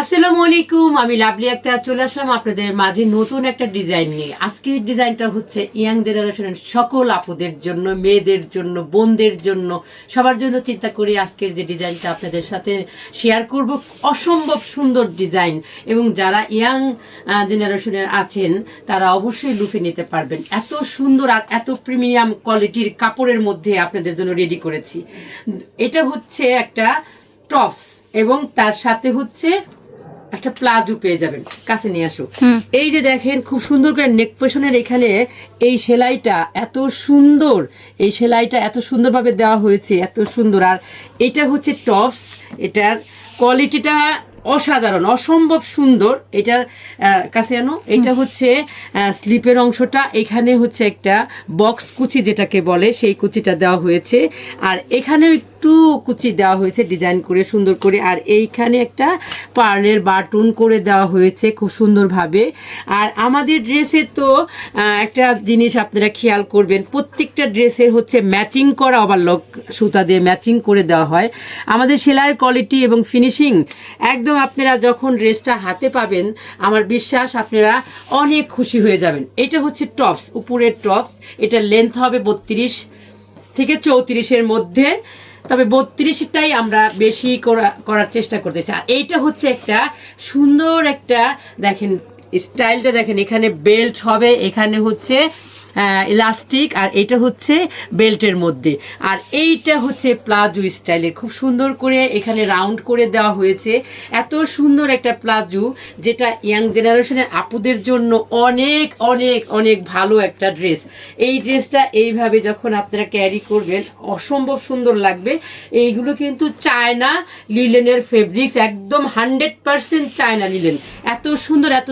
আসসালামু আলাইকুম, আমি লাভলি আক্তার, চলে আসলাম আপনাদের মাঝে নতুন একটা ডিজাইন নিয়ে। আজকের ডিজাইনটা হচ্ছে ইয়াং জেনারেশনের সকল আপুদের জন্য, মেয়েদের জন্য, বোনদের জন্য, সবার জন্য চিন্তা করি আজকের যে ডিজাইনটা আপনাদের সাথে শেয়ার করব। অসম্ভব সুন্দর ডিজাইন এবং যারা ইয়াং জেনারেশনের আছেন, তারা অবশ্যই লুফে নিতে পারবেন। এত সুন্দর আর এত প্রিমিয়াম কোয়ালিটির কাপড়ের মধ্যে আপনাদের জন্য রেডি করেছি। এটা হচ্ছে একটা টপস এবং তার সাথে হচ্ছে একটা প্লাজো পেয়ে যাবেন। কাছে নিয়ে আসো। এই যে দেখেন খুব সুন্দর করে নেক পোশনের এখানে এই সেলাইটা এত সুন্দর এই সেলাইটা এত সুন্দরভাবে দেওয়া হয়েছে এত সুন্দর। আর এটা হচ্ছে টপস এটার কোয়ালিটিটা অসাধারণ অসম্ভব সুন্দর। এটার কাছে আনো এটা হচ্ছে স্লিপের অংশটা। এখানে হচ্ছে একটা বক্স কুচি যেটাকে বলে সেই কুচিটা দেওয়া হয়েছে। আর এখানে একটু কুচি দেওয়া হয়েছে ডিজাইন করে সুন্দর করে। আর এইখানে একটা পার্লের বাটন করে দেওয়া হয়েছে খুব সুন্দরভাবে। আর আমাদের ড্রেসের তো একটা জিনিস আপনারা খেয়াল করবেন, প্রত্যেকটা ড্রেসের হচ্ছে ম্যাচিং করা ওভারলক সুতা দিয়ে ম্যাচিং করে দেওয়া হয়। আমাদের সেলাইয়ের কোয়ালিটি এবং ফিনিশিং একদম আপনারা যখন ড্রেসটা হাতে পাবেন, আমার বিশ্বাস আপনারা অনেক খুশি হয়ে যাবেন। এটা হচ্ছে টপস উপরের টপস এটা লেন্থ হবে বত্রিশ থেকে চৌত্রিশের মধ্যে। তবে বত্রিশটাই আমরা বেশি করা, করার চেষ্টা করতেছি। আর এইটা হচ্ছে একটা সুন্দর একটা, দেখেন, স্টাইলটা দেখেন, এখানে বেল্ট হবে, এখানে হচ্ছে ইলাস্টিক আর এটা হচ্ছে বেল্টের মধ্যে। আর এইটা হচ্ছে প্লাজো স্টাইলের খুব সুন্দর করে এখানে রাউন্ড করে দেওয়া হয়েছে। এত সুন্দর একটা প্লাজো যেটা ইয়াং জেনারেশনের আপুদের জন্য অনেক অনেক অনেক ভালো একটা ড্রেস এই ড্রেসটা এইভাবে যখন আপনারা ক্যারি করবেন, অসম্ভব সুন্দর লাগবে। এইগুলো কিন্তু চায়না লিলেনের ফেব্রিক্স একদম হান্ড্রেড পারসেন্ট চায়না লিলেন এত সুন্দর, এত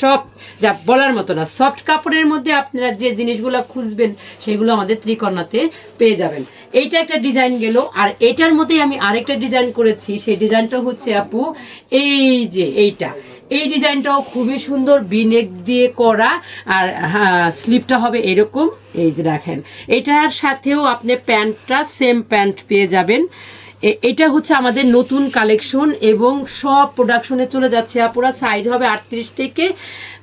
সফট যা বলার মতো না। সফট কাপড়ের মধ্যে আপনারা যে জিনিসগুলো খুঁজবেন সেগুলো আমাদের ত্রিকর্ণাতে পেয়ে যাবেন। এইটা একটা ডিজাইন গেল আর এটার মধ্যেই আমি আরেকটা ডিজাইন করেছি সেই ডিজাইনটা হচ্ছে আপু এই যে এইটা। এই ডিজাইনটাও খুবই সুন্দর বিনেক দিয়ে করা আর হ্যাঁ, স্লিপটা হবে এরকম এই যে দেখেন। এটার সাথেও আপনি প্যান্টটা সেম প্যান্ট পেয়ে যাবেন। এটা হচ্ছে আমাদের নতুন কালেকশন এবং সব প্রোডাকশনে চলে যাচ্ছে আপুরা। সাইজ হবে আটত্রিশ থেকে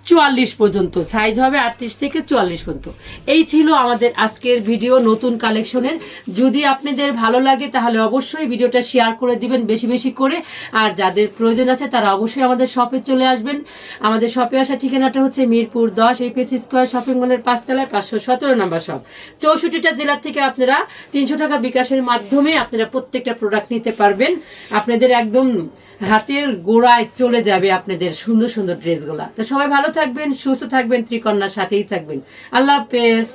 চুয়াল্লিশ পর্যন্ত। সাইজ হবে আটত্রিশ থেকে চুয়াল্লিশ পর্যন্ত। এই ছিল আমাদের আজকের ভিডিও নতুন কালেকশনের যদি আপনাদের ভালো লাগে, তাহলে অবশ্যই ভিডিওটা শেয়ার করে দিবেন বেশি বেশি করে। আর যাদের প্রয়োজন আছে, তারা অবশ্যই আমাদের শপে চলে আসবেন। আমাদের শপে আসা ঠিকানাটা হচ্ছে মিরপুর দশ এপিএস স্কোয়ার শপিং মলের পাঁচতলায় পাঁচশো সতেরো নাম্বার শপ চৌষট্টিটা জেলার থেকে আপনারা তিনশো টাকা বিকাশের মাধ্যমে আপনারা প্রত্যেকটা প্রোডাক্ট নিতে পারবেন। আপনাদের একদম হাতের গোড়ায় চলে যাবে আপনাদের সুন্দর সুন্দর ড্রেসগুলা তো সবাই ভালো থাকবেন, সুস্থ থাকবেন ত্রিকন্যার সাথেই থাকবেন। আল্লাহ হাফেজ।